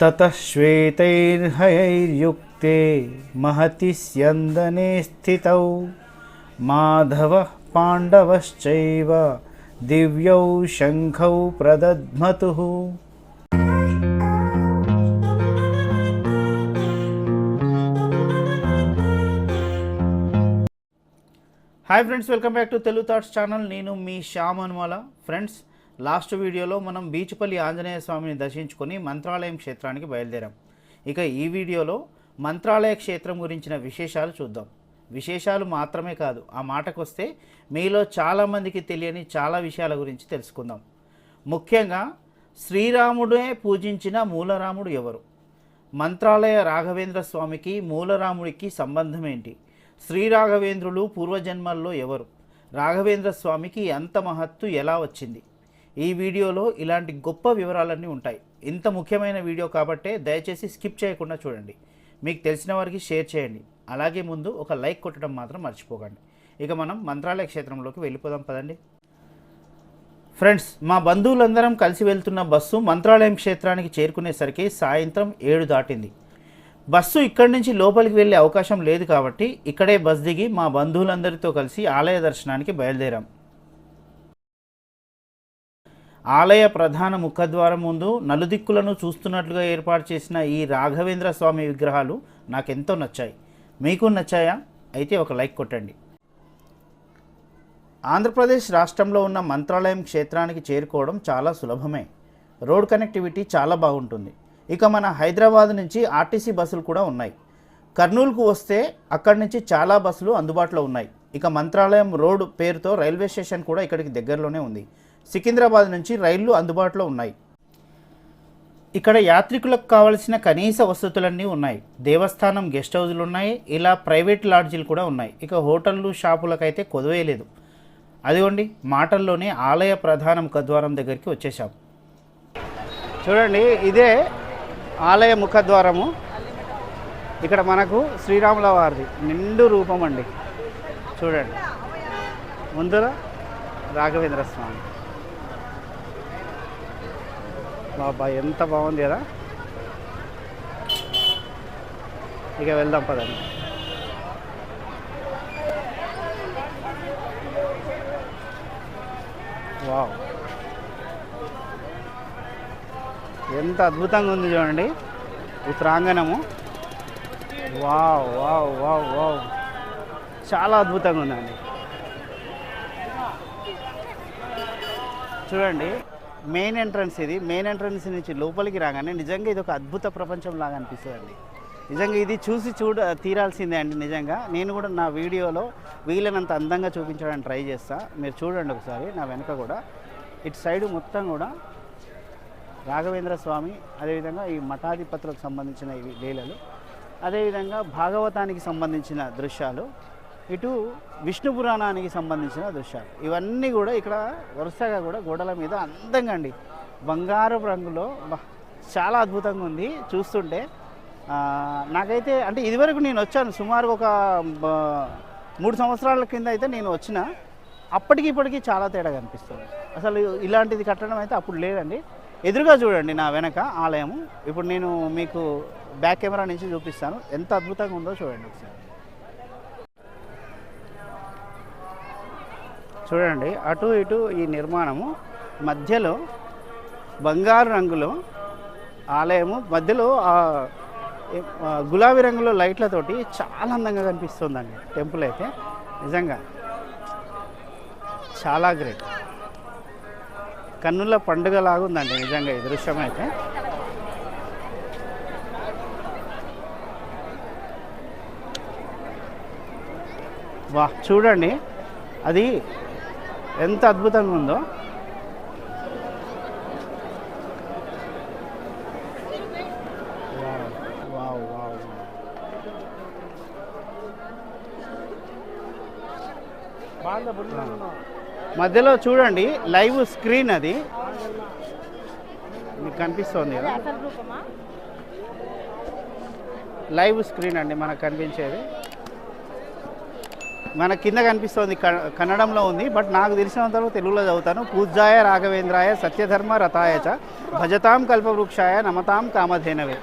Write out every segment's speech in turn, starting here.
ततः श्वेतैर्हयैर्युक्ते महति स्यन्दने स्थितौ माधवः पाण्डवश्चैव दिव्यौ शङ्खौ प्रदध्मतुः hi friends welcome back to Telugu thoughts channel నేను మీ శ్యామ్ అనుమాల ఫ్రెండ్స్ లాస్ట్ వీడియోలో మనం బీచుపల్లి ఆంజనేయ స్వామిని దర్శించుకొని మంత్రాలయం క్షేత్రానికి బయలుదేరాం. ఇక ఈ వీడియోలో మంత్రాలయ క్షేత్రం గురించిన విశేషాలు చూద్దాం. విశేషాలు మాత్రమే కాదు ఆ మాటకొస్తే మీలో చాలామందికి తెలియని చాలా విషయాల గురించి తెలుసుకుందాం. ముఖ్యంగా శ్రీరాముడే పూజించిన మూలరాముడు ఎవరు? మంత్రాలయ రాఘవేంద్ర స్వామికి మూలరాముడికి సంబంధం ఏంటి? శ్రీ రాఘవేంద్రులు పూర్వజన్మల్లో ఎవరు? రాఘవేంద్ర స్వామికి అంత మహత్తు ఎలా వచ్చింది? ఈ వీడియోలో ఇలాంటి గొప్ప వివరాలన్నీ ఉంటాయి. ఇంత ముఖ్యమైన వీడియో కాబట్టే దయచేసి స్కిప్ చేయకుండా చూడండి. మీకు తెలిసిన వారికి షేర్ చేయండి. అలాగే ముందు ఒక లైక్ కొట్టడం మాత్రం మర్చిపోకండి. ఇక మనం మంత్రాలయ క్షేత్రంలోకి వెళ్ళిపోదాం పదండి. ఫ్రెండ్స్ మా బంధువులందరం కలిసి వెళ్తున్న బస్సు మంత్రాలయం క్షేత్రానికి చేరుకునేసరికి సాయంత్రం ఏడు దాటింది. బస్సు ఇక్కడి నుంచి లోపలికి వెళ్ళే అవకాశం లేదు కాబట్టి ఇక్కడే బస్ దిగి మా బంధువులందరితో కలిసి ఆలయ దర్శనానికి బయలుదేరాం. ఆలయ ప్రధాన ముఖద్వారం ముందు నలుదిక్కులను చూస్తున్నట్లుగా ఏర్పాటు చేసిన ఈ రాఘవేంద్ర స్వామి విగ్రహాలు నాకెంతో నచ్చాయి. మీకు నచ్చాయా? అయితే ఒక లైక్ కొట్టండి. ఆంధ్రప్రదేశ్ రాష్ట్రంలో ఉన్న మంత్రాలయం క్షేత్రానికి చేరుకోవడం చాలా సులభమే. రోడ్ కనెక్టివిటీ చాలా బాగుంటుంది. ఇక మన హైదరాబాద్ నుంచి ఆర్టీసీ బస్సులు కూడా ఉన్నాయి. కర్నూలుకు వస్తే అక్కడి నుంచి చాలా బస్సులు అందుబాటులో ఉన్నాయి. ఇక మంత్రాలయం రోడ్ పేరుతో రైల్వే స్టేషన్ కూడా ఇక్కడికి దగ్గరలోనే ఉంది. సికింద్రాబాద్ నుంచి రైళ్ళు అందుబాటులో ఉన్నాయి. ఇక్కడ యాత్రికులకు కావలసిన కనీస వసతులన్నీ ఉన్నాయి. దేవస్థానం గెస్ట్ హౌజులు ఉన్నాయి. ఇలా ప్రైవేట్ లాడ్జీలు కూడా ఉన్నాయి. ఇక హోటళ్ళు షాపులకైతే కొదవేయలేదు అదిగోండి మాటల్లోనే ఆలయ ప్రధాన ముఖద్వారం దగ్గరికి వచ్చేసాం చూడండి ఇదే ఆలయ ముఖద్వారము. ఇక్కడ మనకు శ్రీరాముల వారిది నిండు రూపం అండి చూడండి. ముందర రాఘవేంద్ర స్వామి. బాబా ఎంత బాగుంది కదా. ఇక వెళ్దాం పదండి. వావ్. ఎంత అద్భుతంగా ఉంది చూడండి. ఈ ప్రాంగణము. Wow wow wow wow. చాలా అద్భుతంగా ఉందండి. చూడండి. మెయిన్ ఎంట్రన్స్ ఇది. మెయిన్ ఎంట్రన్స్ నుంచి లోపలికి రాగానే నిజంగా ఇది ఒక అద్భుత ప్రపంచం లాగా అనిపిస్తుంది నిజంగా ఇది చూసి చూడ తీరాల్సిందే అండి నిజంగా. నేను కూడా నా వీడియోలో వీలైనంత అందంగా చూపించడానికి ట్రై చేస్తా. మీరు చూడండి ఒకసారి నా వెనక కూడా. ఇటు సైడ్ మొత్తం కూడా రాఘవేంద్ర స్వామి అదేవిధంగా ఈ మఠాధిపతులకు సంబంధించిన ఇవి లీలలు. అదేవిధంగా భాగవతానికి సంబంధించిన దృశ్యాలు. ఇటు విష్ణు పురాణానికి సంబంధించిన దృశ్యాలు. ఇవన్నీ కూడా ఇక్కడ వరుసగా కూడా గోడల మీద అందంగా అండి. బంగారపు రంగులో చాలా అద్భుతంగా ఉంది చూస్తుంటే. నాకైతే అంటే ఇదివరకు నేను వచ్చాను సుమారు ఒక మూడు సంవత్సరాల కింద అయితే నేను వచ్చిన. అప్పటికి ఇప్పటికీ చాలా తేడా కనిపిస్తుంది. అసలు ఇలాంటిది కట్టడం అయితే అప్పుడు లేదండి. ఎదురుగా చూడండి నా వెనక ఆలయము. ఇప్పుడు నేను మీకు బ్యాక్ కెమెరా నుంచి చూపిస్తాను. ఎంత అద్భుతంగా ఉందో చూడండి ఒకసారి. చూడండి అటు ఇటు ఈ నిర్మాణము మధ్యలో బంగారు రంగులో ఆలయము మధ్యలో గులాబీ రంగులో లైట్లతోటి చాలా అందంగా కనిపిస్తుందండి టెంపుల్ అయితే. నిజంగా చాలా గ్రేట్. కన్నుల పండుగ లాగుందండి నిజంగా ఈ దృశ్యం అయితే. వా చూడండి అది ఎంత అద్భుతంగా ఉందో. Wow, wow, wow. మధ్యలో చూడండి లైవ్ స్క్రీన్ అది. మీకు కనిపిస్తుంది కదా. లైవ్ స్క్రీన్ అండి మనకు కనిపించేది. మన కింద కనిపిస్తుంది క- కన్నడంలో ఉంది బట్ నాకు తెలిసినంత వరకు తెలుగులో చదువుతాను. పూజాయ రాఘవేంద్రాయ సత్యధర్మ రథాయచ భజతాం కల్పవృక్షాయ నమతాం కామధేనవే.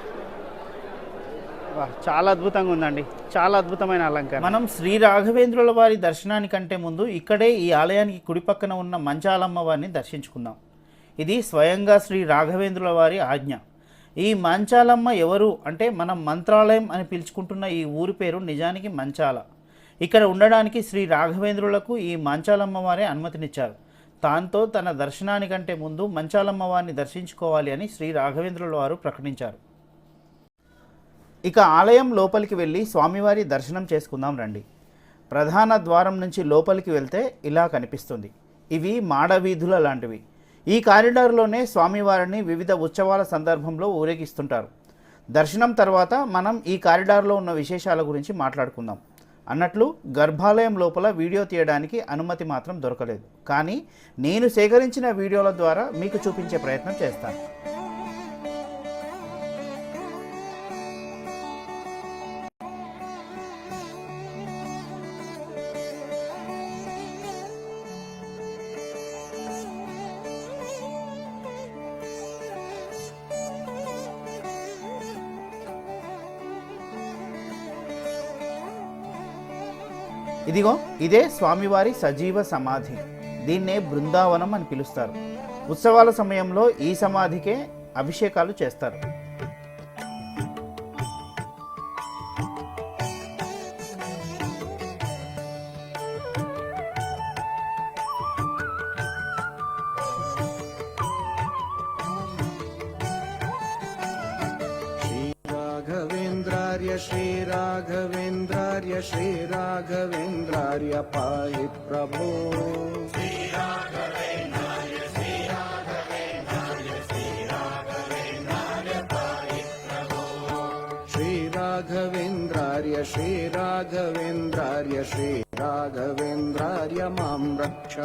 వా, చాలా అద్భుతంగా ఉందండి. చాలా అద్భుతమైన అలంకారం మనం శ్రీ రాఘవేంద్రుల వారి దర్శనానికంటే ముందు ఇక్కడే ఈ ఆలయానికి కుడి పక్కన ఉన్న మంచాలమ్మ వారిని దర్శించుకుందాం. ఇది స్వయంగా శ్రీ రాఘవేంద్రుల వారి ఆజ్ఞ. ఈ మంచాలమ్మ ఎవరు? అంటే మనం మంత్రాలయం అని పిలుచుకుంటున్న ఈ ఊరి పేరు నిజానికి మంచాల. ఇక్కడ ఉండడానికి శ్రీ రాఘవేంద్రులకు ఈ మంచాలమ్మవారే అనుమతినిచ్చారు. దాంతో తన దర్శనానికంటే ముందు మంచాలమ్మవారిని దర్శించుకోవాలి అని శ్రీ రాఘవేంద్రుల వారు ప్రకటించారు. ఇక ఆలయం లోపలికి వెళ్ళి స్వామివారి దర్శనం చేసుకుందాం రండి. ప్రధాన ద్వారం నుంచి లోపలికి వెళ్తే ఇలా కనిపిస్తుంది. ఇవి మాడవీధుల లాంటివి. ఈ కారిడార్లోనే స్వామివారిని వివిధ ఉత్సవాల సందర్భంలో ఊరేగిస్తుంటారు. దర్శనం తర్వాత మనం ఈ కారిడార్లో ఉన్న విశేషాల గురించి మాట్లాడుకుందాం. అన్నట్లు గర్భాలయం లోపల వీడియో తీయడానికి అనుమతి మాత్రం దొరకలేదు. కానీ నేను సేకరించిన వీడియోల ద్వారా మీకు చూపించే ప్రయత్నం చేస్తాను. ఇదిగో ఇదే స్వామివారి సజీవ సమాధి. దీన్నే బృందావనం అని పిలుస్తారు. ఉత్సవాల సమయంలో ఈ సమాధికే అభిషేకాలు చేస్తారు. श्रीराघवेन्द्रार्य श्रीराघवेन्द्रार्य श्रीराघवेन्द्रार्य पाहि प्रभो श्रीराघवेन्द्रार्य श्रीराघवेन्द्रार्य श्रीराघवेन्द्रार्य मां रक्ष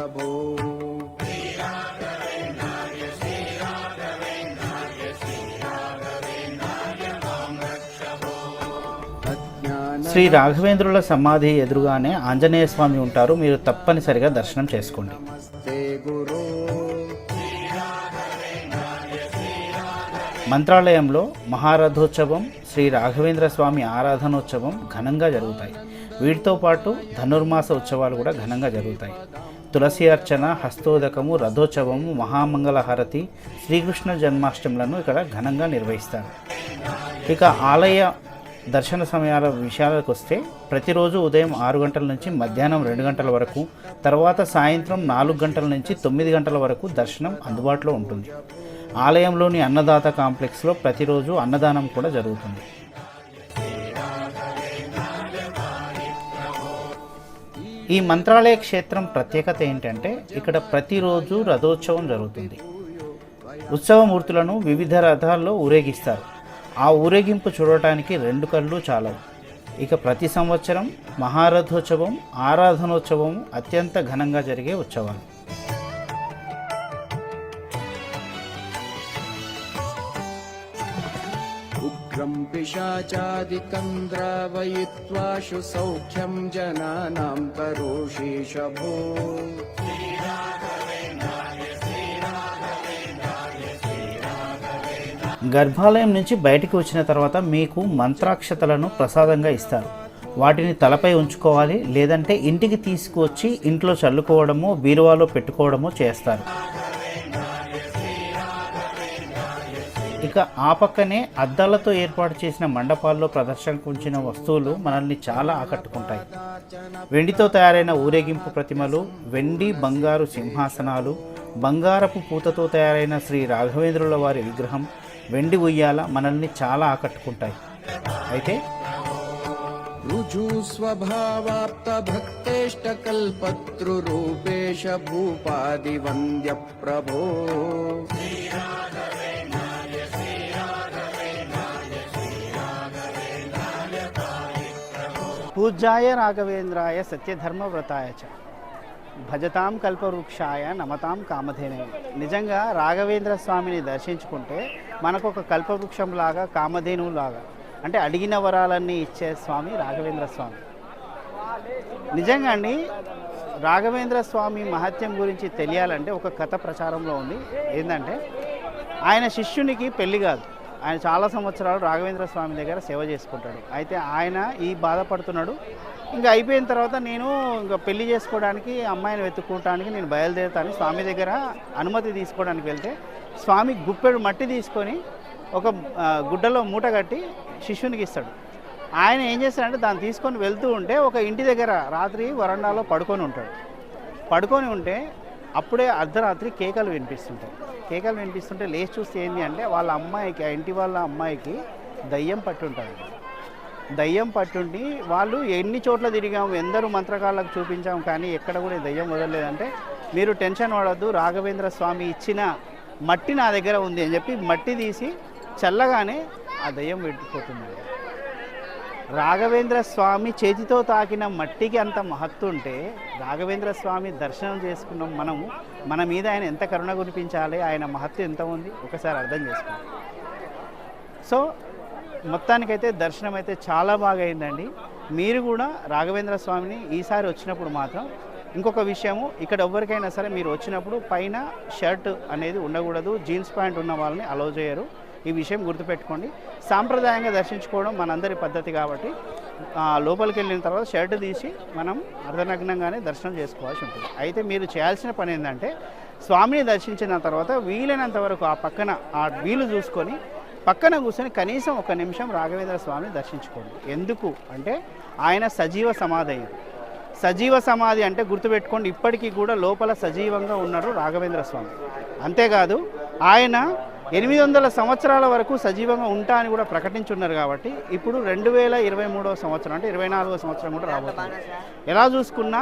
శ్రీ రాఘవేంద్రుల సమాధి ఎదురుగానే ఆంజనేయ స్వామి ఉంటారు. మీరు తప్పనిసరిగా దర్శనం చేసుకోండి. మంత్రాలయంలో మహారథోత్సవం శ్రీ రాఘవేంద్ర స్వామి ఆరాధనోత్సవం ఘనంగా జరుగుతాయి. వీటితో పాటు ధనుర్మాస ఉత్సవాలు కూడా ఘనంగా జరుగుతాయి. తులసి అర్చన హస్తోదకము రథోత్సవము మహామంగళహారతి శ్రీకృష్ణ జన్మాష్టములను ఇక్కడ ఘనంగా నిర్వహిస్తారు. ఇక ఆలయ దర్శన సమయాల విషయాలకు వస్తే ప్రతిరోజు ఉదయం ఆరు గంటల నుంచి మధ్యాహ్నం రెండు గంటల వరకు తర్వాత సాయంత్రం నాలుగు గంటల నుంచి తొమ్మిది గంటల వరకు దర్శనం అందుబాటులో ఉంటుంది. ఆలయంలోని అన్నదాత కాంప్లెక్స్లో ప్రతిరోజు అన్నదానం కూడా జరుగుతుంది. ఈ మంత్రాలయ క్షేత్రం ప్రత్యేకత ఏంటంటే ఇక్కడ ప్రతిరోజు రథోత్సవం జరుగుతుంది. ఉత్సవమూర్తులను వివిధ రథాల్లో ఊరేగిస్తారు. ఆ ఊరేగింపు చూడటానికి రెండు కళ్ళు చాలవు. ఇక ప్రతి సంవత్సరం మహారథోత్సవం ఆరాధనోత్సవం అత్యంత ఘనంగా జరిగే ఉత్సవాలు. ఉగ్రం పిశాచాదికం ద్రావయిత్వాషు సౌఖ్యం జనానాం కరోషీషభో గర్భాలయం నుంచి బయటికి వచ్చిన తర్వాత మీకు మంత్రాక్షతలను ప్రసాదంగా ఇస్తారు. వాటిని తలపై ఉంచుకోవాలి లేదంటే ఇంటికి తీసుకువచ్చి ఇంట్లో చల్లుకోవడమో బీరువాలో పెట్టుకోవడమో చేస్తారు. ఇక ఆ పక్కనే అద్దాలతో ఏర్పాటు చేసిన మండపాల్లో ప్రదర్శనకు ఉంచిన వస్తువులు మనల్ని చాలా ఆకట్టుకుంటాయి. వెండితో తయారైన ఊరేగింపు ప్రతిమలు వెండి బంగారు సింహాసనాలు బంగారపు పూతతో తయారైన శ్రీ రాఘవేంద్రుల వారి విగ్రహం వెండి ఉయ్యాల మనల్ని చాలా ఆకట్టుకుంటాయి. అయితే రుజు స్వభావాప్త భక్తేష్ట కల్పతృ రూపేష భూపాది వంద్య ప్రభో పూజాయ రాఘవేంద్రాయ సత్యధర్మవ్రతాయ చ. భజతాం కల్పవృక్షాయ నమతాం కామధేనే. నిజంగా రాఘవేంద్ర స్వామిని దర్శించుకుంటే మనకు ఒక కల్పవృక్షం లాగా లాగా అంటే అడిగిన వరాలన్నీ ఇచ్చే స్వామి రాఘవేంద్ర స్వామి. నిజంగా అండి రాఘవేంద్ర స్వామి మహత్యం గురించి తెలియాలంటే ఒక కథ ప్రచారంలో ఉంది. ఏంటంటే ఆయన శిష్యునికి పెళ్ళి కాదు. ఆయన చాలా సంవత్సరాలు రాఘవేంద్ర స్వామి దగ్గర సేవ చేసుకుంటాడు. అయితే ఆయన ఈ బాధపడుతున్నాడు. ఇంకా అయిపోయిన తర్వాత నేను ఇంకా పెళ్ళి చేసుకోవడానికి అమ్మాయిని వెతుక్కోవడానికి నేను బయలుదేరుతాను. స్వామి దగ్గర అనుమతి తీసుకోవడానికి వెళ్తే స్వామి గుప్పెడు మట్టి తీసుకొని ఒక గుడ్డలో మూట కట్టి శిష్యునికి ఇస్తాడు. ఆయన ఏం చేస్తాడంటే దాన్ని తీసుకొని వెళ్తూ ఉంటే ఒక ఇంటి దగ్గర రాత్రి వరండాలో పడుకొని ఉంటాడు. పడుకొని ఉంటే అప్పుడే అర్ధరాత్రి కేకలు వినిపిస్తుంటాయి. కేకలు వినిపిస్తుంటే లేచి చూస్తే ఏంటి అంటే వాళ్ళ అమ్మాయికి ఆ ఇంటి వాళ్ళ అమ్మాయికి దయ్యం పట్టుంటుంది దయ్యం పట్టుండి వాళ్ళు ఎన్ని చోట్ల తిరిగాము ఎందరూ మంత్రకాళ్ళకు చూపించాం కానీ ఎక్కడ కూడా దయ్యం వదలలేదంటే మీరు టెన్షన్ పడవద్దు రాఘవేంద్ర స్వామి ఇచ్చిన మట్టి నా దగ్గర ఉంది అని చెప్పి మట్టి తీసి చల్లగానే ఆ దయ్యం వెళ్ళిపోతుంది రాఘవేంద్ర స్వామి చేతితో తాకిన మట్టికి అంత మహత్తు ఉంటే రాఘవేంద్ర స్వామి దర్శనం చేసుకున్నాం మనము మన మీద ఆయన ఎంత కరుణ కురిపించాలి ఆయన మహత్తు ఎంత ఉంది ఒకసారి అర్థం చేసుకోండి సో మొత్తానికైతే దర్శనం అయితే చాలా బాగా అయిందండి మీరు కూడా రాఘవేంద్ర స్వామిని ఈసారి వచ్చినప్పుడు మాత్రం ఇంకొక విషయము ఇక్కడ ఎవరికైనా సరే మీరు వచ్చినప్పుడు పైన షర్ట్ అనేది ఉండకూడదు జీన్స్ ప్యాంట్ ఉన్న వాళ్ళని అలౌ చేయరు. ఈ విషయం గుర్తుపెట్టుకోండి. సాంప్రదాయంగా దర్శించుకోవడం మనందరి పద్ధతి కాబట్టి లోపలికి వెళ్ళిన తర్వాత షర్ట్ తీసి మనం అర్ధనగ్నంగానే దర్శనం చేసుకోవాల్సి ఉంటుంది. అయితే మీరు చేయాల్సిన పని ఏంటంటే స్వామిని దర్శించిన తర్వాత వీలైనంత వరకు ఆ పక్కన ఆ వీలు చూసుకొని పక్కన కూర్చొని కనీసం ఒక నిమిషం రాఘవేంద్ర స్వామిని దర్శించుకోండి. ఎందుకు అంటే ఆయన సజీవ సమాధి. సజీవ సమాధి అంటే గుర్తుపెట్టుకోండి ఇప్పటికీ కూడా లోపల సజీవంగా ఉన్నాడు రాఘవేంద్ర స్వామి. అంతేకాదు ఆయన ఎనిమిది వందల సంవత్సరాల వరకు సజీవంగా ఉంటా అని కూడా ప్రకటించున్నారు కాబట్టి ఇప్పుడు రెండు వేల ఇరవై మూడవ సంవత్సరం అంటే ఇరవై నాలుగో సంవత్సరం కూడా రాబోతుంది. ఎలా చూసుకున్నా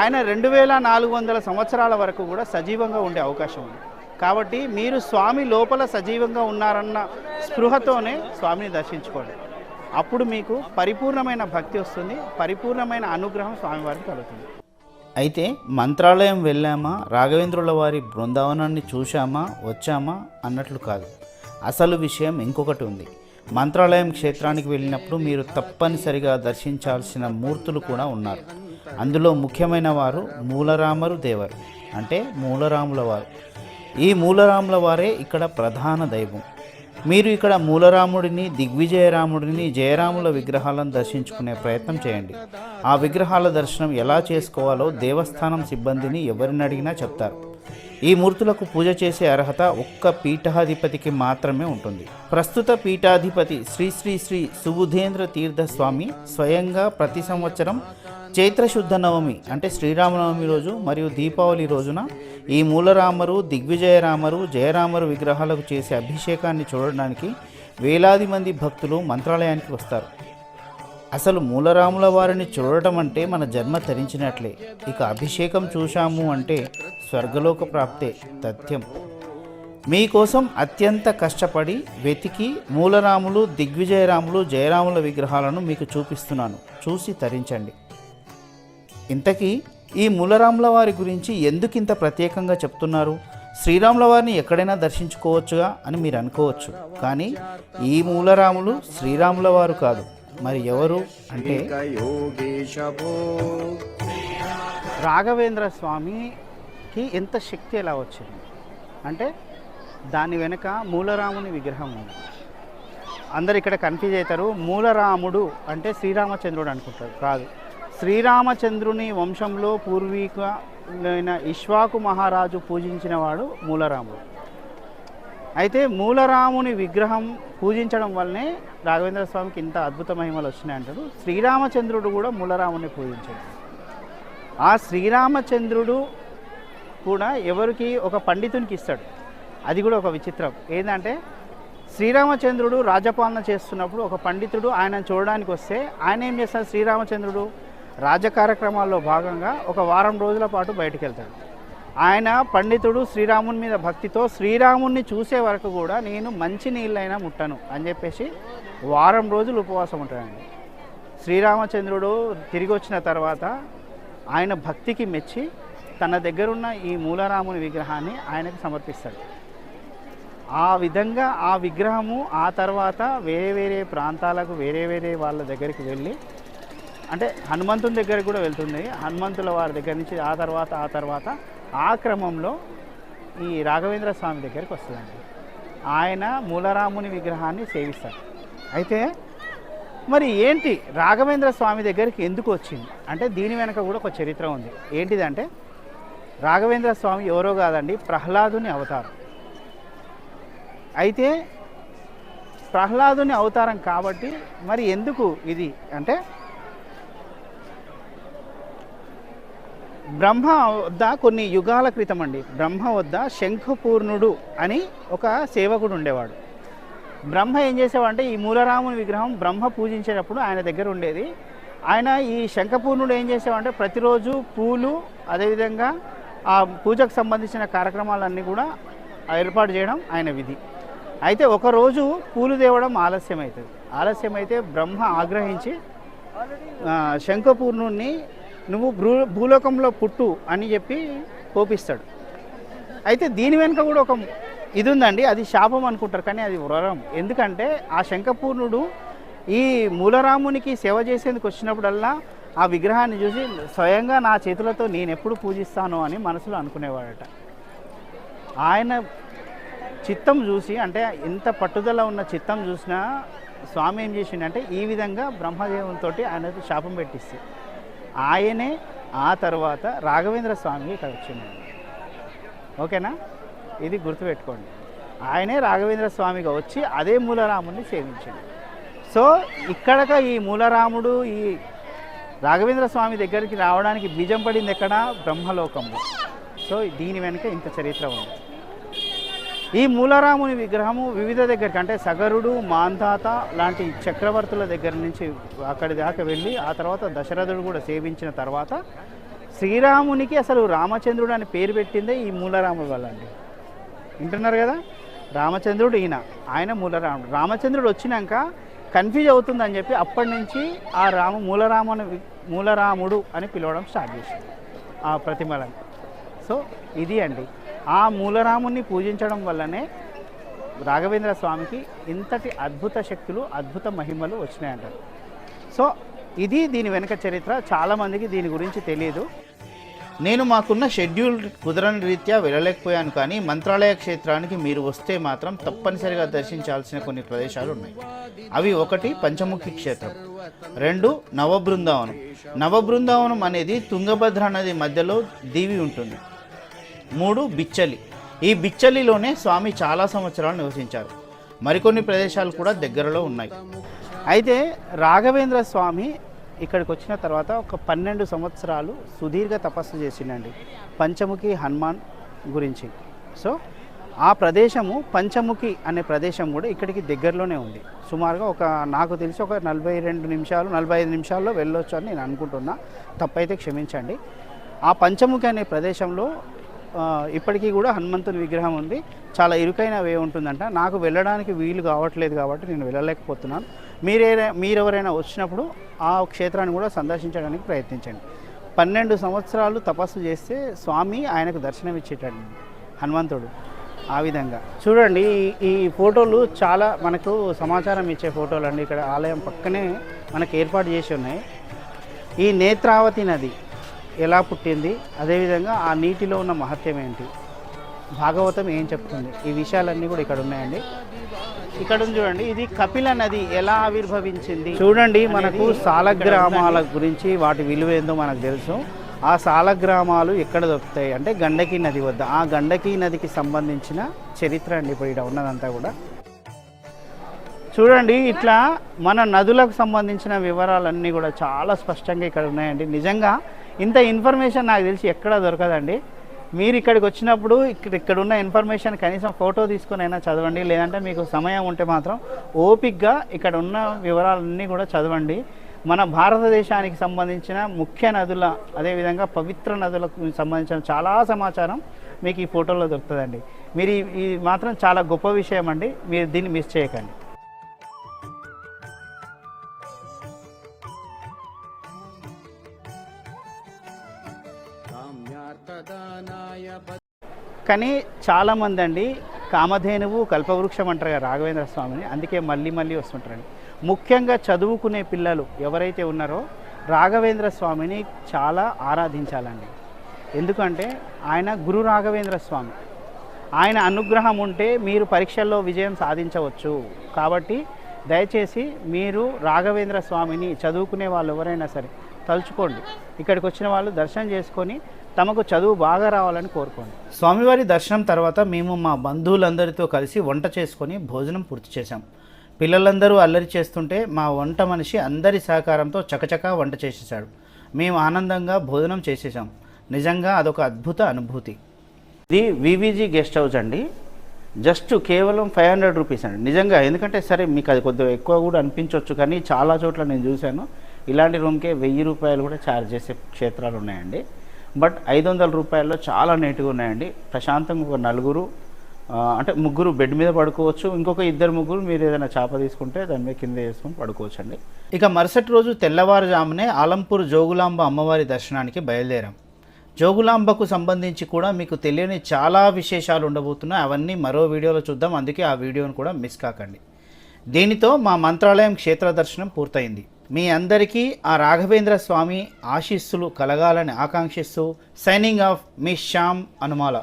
ఆయన రెండు వేల నాలుగు వందల సంవత్సరాల వరకు కూడా సజీవంగా ఉండే అవకాశం ఉంది. కాబట్టి మీరు స్వామి లోపల సజీవంగా ఉన్నారన్న స్పృహతోనే స్వామిని దర్శించుకోండి. అప్పుడు మీకు పరిపూర్ణమైన భక్తి వస్తుంది పరిపూర్ణమైన అనుగ్రహం స్వామివారికి కలుగుతుంది. అయితే మంత్రాలయం వెళ్ళామా? రాఘవేంద్రుల వారి బృందావనాన్ని చూశామా? వచ్చామా? అన్నట్లు కాదు. అసలు విషయం ఇంకొకటి ఉంది. మంత్రాలయం క్షేత్రానికి వెళ్ళినప్పుడు మీరు తప్పనిసరిగా దర్శించాల్సిన మూర్తులు కూడా ఉన్నారు. అందులో ముఖ్యమైన వారు మూలరామరు దేవరు అంటే మూలరాముల వారు. ఈ మూలరాముల వారే ఇక్కడ ప్రధాన దైవం. మీరు ఇక్కడ మూలరాముడిని దిగ్విజయరాముడిని జయరాముల విగ్రహాలను దర్శించుకునే ప్రయత్నం చేయండి. ఆ విగ్రహాల దర్శనం ఎలా చేసుకోవాలో దేవస్థానం సిబ్బందిని ఎవరిని అడిగినా చెప్తారు. ఈ మూర్తులకు పూజ చేసే అర్హత ఒక్క పీఠాధిపతికి మాత్రమే ఉంటుంది. ప్రస్తుత పీఠాధిపతి శ్రీ శ్రీ శ్రీ సుబుధేంద్ర తీర్థ స్వామి స్వయంగా ప్రతి సంవత్సరం చైత్రశుద్ధ నవమి అంటే శ్రీరామనవమి రోజు మరియు దీపావళి రోజున ఈ మూలరామరు దిగ్విజయరామరు జయరామరు విగ్రహాలకు చేసే అభిషేకాన్ని చూడడానికి వేలాది మంది భక్తులు మంత్రాలయానికి వస్తారు. అసలు మూలరాముల వారిని చూడటం అంటే మన జన్మ తరించినట్లే. ఇక అభిషేకం చూశాము అంటే స్వర్గలోక ప్రాప్తే తథ్యం. మీకోసం అత్యంత కష్టపడి వెతికి మూలరాములు దిగ్విజయరాములు జయరాముల విగ్రహాలను మీకు చూపిస్తున్నాను. చూసి తరించండి. ఇంతకీ ఈ మూలరాముల వారి గురించి ఎందుకు ఇంత ప్రత్యేకంగా చెప్తున్నారు? శ్రీరాముల వారిని ఎక్కడైనా దర్శించుకోవచ్చుగా అని మీరు అనుకోవచ్చు. కానీ ఈ మూలరాములు శ్రీరాముల వారు కాదు. మరి ఎవరు? అంటే రాఘవేంద్ర స్వామి రాఘవేంద్ర ఎంత శక్తి ఎలా వచ్చింది? అంటే దాని వెనుక మూలరాముని విగ్రహం ఉంది. అందరు ఇక్కడ కన్ఫ్యూజ్ అవుతారు. మూలరాముడు అంటే శ్రీరామచంద్రుడు అనుకుంటారు. కాదు. శ్రీరామచంద్రుని వంశంలో పూర్వీకులైన ఇష్వాకు మహారాజు పూజించిన వాడు మూలరాముడు. అయితే మూలరాముని విగ్రహం పూజించడం వల్లనే రాఘవేంద్ర స్వామికి ఇంత అద్భుత మహిమలు వచ్చినాయి అంటారు. శ్రీరామచంద్రుడు కూడా మూలరాముని పూజించాడు. ఆ శ్రీరామచంద్రుడు కూడా ఎవరికి ఒక పండితునికి ఇస్తాడు. అది కూడా ఒక విచిత్రం. ఏంటంటే శ్రీరామచంద్రుడు రాజపాలన చేస్తున్నప్పుడు ఒక పండితుడు ఆయన చూడడానికి వస్తే ఆయన ఏం చేస్తాడు? శ్రీరామచంద్రుడు రాజ కార్యక్రమాల్లో భాగంగా ఒక వారం రోజుల పాటు బయటకు వెళ్తాడు ఆయన పండితుడు శ్రీరాముని మీద భక్తితో శ్రీరాముణ్ణి చూసే వరకు కూడా నేను మంచి నీళ్ళైనా ముట్టను అని చెప్పేసి వారం రోజులు ఉపవాసం ఉంటాడండి. శ్రీరామచంద్రుడు తిరిగి వచ్చిన తర్వాత ఆయన భక్తికి మెచ్చి తన దగ్గరున్న ఈ మూలరాముని విగ్రహాన్ని ఆయనకు సమర్పిస్తాడు. ఆ విధంగా ఆ విగ్రహము ఆ తర్వాత వేరే వేరే ప్రాంతాలకు వేరే వేరే వాళ్ళ దగ్గరికి వెళ్ళి అంటే హనుమంతుని దగ్గరికి కూడా వెళ్తుంది. హనుమంతుల వారి దగ్గర నుంచి ఆ తర్వాత ఆ తర్వాత ఆ క్రమంలో ఈ రాఘవేంద్ర స్వామి దగ్గరికి వస్తుందండి. ఆయన మూలరాముని విగ్రహాన్ని సేవిస్తారు అయితే మరి ఏంటి రాఘవేంద్ర స్వామి దగ్గరికి ఎందుకు వచ్చింది? అంటే దీని వెనక కూడా ఒక చరిత్ర ఉంది. ఏంటిదంటే రాఘవేంద్ర స్వామి ఎవరో కాదండి ప్రహ్లాదుని అవతారం. అయితే ప్రహ్లాదుని అవతారం కాబట్టి మరి ఎందుకు ఇది అంటే బ్రహ్మ వద్ద కొన్ని యుగాల క్రితం అండి బ్రహ్మ వద్ద శంఖపూర్ణుడు అని ఒక సేవకుడు ఉండేవాడు. బ్రహ్మ ఏం చేసేవాడంటే ఈ మూలరాముని విగ్రహం బ్రహ్మ పూజించేటప్పుడు ఆయన దగ్గర ఉండేది. ఆయన ఈ శంఖపూర్ణుడు ఏం చేసేవాడంటే ప్రతిరోజు పూలు అదేవిధంగా ఆ పూజకు సంబంధించిన కార్యక్రమాలన్నీ కూడా ఏర్పాటు చేయడం ఆయన విధి. అయితే ఒకరోజు పూలు తేవడం ఆలస్యం అవుతుంది ఆలస్యమైతే బ్రహ్మ ఆగ్రహించి శంఖపూర్ణుణ్ణి నువ్వు భూ భూలోకంలో పుట్టు అని చెప్పి కోపిస్తాడు. అయితే దీని వెనుక కూడా ఒక ఇది ఉందండి అది శాపం అనుకుంటారు కానీ అది వరం. ఎందుకంటే ఆ శంఖపూర్ణుడు ఈ మూలరామునికి సేవ చేసేందుకు వచ్చినప్పుడల్లా ఆ విగ్రహాన్ని చూసి స్వయంగా నా చేతులతో నేను ఎప్పుడు పూజిస్తాను అని మనసులో అనుకునేవాడట. ఆయన చిత్తం చూసి అంటే ఎంత పట్టుదల ఉన్న చిత్తం చూసినా స్వామి ఏం చేసిండంటే ఈ విధంగా బ్రహ్మదేవునితో ఆయనకు శాపం పెట్టిస్తే ఆయనే ఆ తర్వాత రాఘవేంద్ర స్వామి ఇక్కడ వచ్చిండండి. ఓకేనా? ఇది గుర్తుపెట్టుకోండి. ఆయనే రాఘవేంద్ర స్వామిగా వచ్చి అదే మూలరాముడిని సేవించాడు. సో ఇక్కడక ఈ మూలరాముడు ఈ రాఘవేంద్ర స్వామి దగ్గరికి రావడానికి బీజం పడింది ఎక్కడ? బ్రహ్మలోకంలో. సో దీని వెనుక ఇంత చరిత్ర ఉంది. ఈ మూలరాముని విగ్రహము వివిధ దగ్గరికి అంటే సగరుడు మాంధాత లాంటి చక్రవర్తుల దగ్గర నుంచి అక్కడి దాకా వెళ్ళి ఆ తర్వాత దశరథుడు కూడా సేవించిన తర్వాత శ్రీరామునికి అసలు రామచంద్రుడు అని పేరు పెట్టిందే ఈ మూలరాముడు వల్ల అండి. వింటున్నారు కదా? రామచంద్రుడు ఈయన ఆయన మూలరాముడు. రామచంద్రుడు వచ్చినాక కన్ఫ్యూజ్ అవుతుందని చెప్పి అప్పటి నుంచి ఆ రాము మూలరాముని మూలరాముడు అని పిలవడం స్టార్ట్ చేసింది ఆ ప్రతిమలను. సో ఇది అండి. ఆ మూలరాముని పూజించడం వల్లనే రాఘవేంద్ర స్వామికి ఇంతటి అద్భుత శక్తులు అద్భుత మహిమలు వచ్చినాయంటారు సో ఇది దీని వెనుక చరిత్ర. చాలామందికి దీని గురించి తెలియదు నేను మాకున్న షెడ్యూల్ కుదరని రీత్యా వెళ్ళలేకపోయాను కానీ మంత్రాలయ క్షేత్రానికి మీరు వస్తే మాత్రం తప్పనిసరిగా దర్శించాల్సిన కొన్ని ప్రదేశాలు ఉన్నాయి. అవి ఒకటి పంచముఖి క్షేత్రం. రెండు నవబృందావనం. నవబృందావనం అనేది తుంగభద్ర నది మధ్యలో దీవి ఉంటుంది. మూడు బిచ్చలి. ఈ బిచ్చలిలోనే స్వామి చాలా సంవత్సరాలు నివసించారు. మరికొన్ని ప్రదేశాలు కూడా దగ్గరలో ఉన్నాయి. అయితే రాఘవేంద్ర స్వామి ఇక్కడికి వచ్చిన తర్వాత ఒక పన్నెండు సంవత్సరాలు సుదీర్ఘ తపస్సు చేసిండండి. పంచముఖి హనుమాన్ గురించి. సో ఆ ప్రదేశము పంచముఖి అనే ప్రదేశం కూడా ఇక్కడికి దగ్గరలోనే ఉంది. సుమారుగా ఒక నాకు తెలిసి ఒక నలభై రెండు నిమిషాలు నలభై ఐదు నిమిషాల్లో వెళ్ళొచ్చు అని నేను అనుకుంటున్నా. తప్పైతే క్షమించండి. ఆ పంచముఖి అనే ప్రదేశంలో ఇప్పటికీ కూడా హనుమంతుని విగ్రహం ఉంది. చాలా ఇరుకైన వే ఉంటుందంట. నాకు వెళ్ళడానికి వీలు కావట్లేదు కాబట్టి నేను వెళ్ళలేకపోతున్నాను. మీరే మీరెవరైనా వచ్చినప్పుడు ఆ క్షేత్రాన్ని కూడా సందర్శించడానికి ప్రయత్నించండి. పన్నెండు సంవత్సరాలు తపస్సు చేస్తే స్వామి ఆయనకు దర్శనం ఇచ్చేటండి హనుమంతుడు ఆ విధంగా. చూడండి ఈ- ఈ ఫోటోలు చాలా మనకు సమాచారం ఇచ్చే ఫోటోలు అండి ఇక్కడ ఆలయం పక్కనే మనకు ఏర్పాటు చేసి ఉన్నాయి. ఈ నేత్రావతి నది ఎలా పుట్టింది? అదేవిధంగా ఆ నీటిలో ఉన్న మహత్యం ఏంటి? భాగవతం ఏం చెప్తుంది? ఈ విషయాలన్నీ కూడా ఇక్కడ ఉన్నాయండి. ఇక్కడ చూడండి. ఇది కపిల నది ఎలా ఆవిర్భవించింది? చూడండి మనకు సాలగ్రామాల గురించి వాటి విలువ ఏందో మనకు తెలుసు. ఆ సాలగ్రామాలు ఎక్కడ దొరుకుతాయి అంటే గండకీ నది వద్ద. ఆ గండకీ నదికి సంబంధించిన చరిత్ర అండి ఇప్పుడు ఇక్కడ ఉన్నదంతా కూడా. చూడండి ఇట్లా మన నదులకు సంబంధించిన వివరాలన్నీ కూడా చాలా స్పష్టంగా ఇక్కడ ఉన్నాయండి. నిజంగా ఇంత ఇన్ఫర్మేషన్ నాకు తెలిసి ఎక్కడా దొరకదండి. మీరు ఇక్కడికి వచ్చినప్పుడు ఇక్కడ ఇక్కడ ఉన్న ఇన్ఫర్మేషన్ కనీసం ఫోటో తీసుకుని అయినా చదవండి. లేదంటే మీకు సమయం ఉంటే మాత్రం ఓపిక్గా ఇక్కడ ఉన్న వివరాలన్నీ కూడా చదవండి. మన భారతదేశానికి సంబంధించిన ముఖ్య నదుల అదేవిధంగా పవిత్ర నదులకు సంబంధించిన చాలా సమాచారం మీకు ఈ ఫోటోలో దొరుకుతుందండి. మీరు ఈ- ఇది మాత్రం చాలా గొప్ప విషయం అండి. మీరు దీన్ని మిస్ చేయకండి. కానీ చాలామంది అండి కామధేనువు కల్పవృక్షం అంటారు కదా రాఘవేంద్ర స్వామిని. అందుకే మళ్ళీ మళ్ళీ వస్తుంటారండి. ముఖ్యంగా చదువుకునే పిల్లలు ఎవరైతే ఉన్నారో రాఘవేంద్ర స్వామిని చాలా ఆరాధించాలండి. ఎందుకంటే ఆయన గురు రాఘవేంద్ర స్వామి. ఆయన అనుగ్రహం ఉంటే మీరు పరీక్షల్లో విజయం సాధించవచ్చు. కాబట్టి దయచేసి మీరు రాఘవేంద్ర స్వామిని చదువుకునే వాళ్ళు ఎవరైనా సరే తలుచుకోండి. ఇక్కడికి వచ్చిన వాళ్ళు దర్శనం చేసుకొని తమకు చదువు బాగా రావాలని కోరుకోండి. స్వామివారి దర్శనం తర్వాత మేము మా బంధువులందరితో కలిసి వంట చేసుకొని భోజనం పూర్తి చేశాం. పిల్లలందరూ అల్లరి చేస్తుంటే మా వంట మనిషి అందరి సహకారంతో చకచకా వంట చేసేసాడు మేము ఆనందంగా భోజనం చేసేసాం నిజంగా అదొక అద్భుత అనుభూతి. ఇది వివిజీ గెస్ట్ హౌస్ అండి. జస్ట్ కేవలం ఫైవ్ హండ్రెడ్ రూపీస్ అండి. నిజంగా ఎందుకంటే సరే మీకు అది కొద్దిగా ఎక్కువ కూడా అనిపించవచ్చు కానీ చాలా చోట్ల నేను చూశాను. ఇలాంటి రూమ్కే వెయ్యి రూపాయలు కూడా ఛార్జ్ చేసే క్షేత్రాలు ఉన్నాయండి. బట్ ఐదు వందల రూపాయల్లో చాలా నీట్గా ఉన్నాయండి. ప్రశాంతంగా ఒక నలుగురు అంటే ముగ్గురు బెడ్ మీద పడుకోవచ్చు. ఇంకొక ఇద్దరు ముగ్గురు మీరు ఏదైనా చేప తీసుకుంటే దాని మీద కింద వేసుకొని పడుకోవచ్చు అండి ఇక మరుసటి రోజు తెల్లవారుజామునే ఆలంపూర్ జోగులాంబ అమ్మవారి దర్శనానికి బయలుదేరాం. జోగులాంబకు సంబంధించి కూడా మీకు తెలియని చాలా విశేషాలు ఉండబోతున్నాయి. అవన్నీ మరో వీడియోలో చూద్దాం. అందుకే ఆ వీడియోను కూడా మిస్ కాకండి. దీనితో మా మంత్రాలయం క్షేత్ర దర్శనం పూర్తయింది. మీ అందరికీ ఆ రాఘవేంద్ర స్వామి ఆశీస్సులు కలగాలని ఆకాంక్షిస్తూ సైనింగ్ ఆఫ్ మీ శ్యామ్ అనుమాల.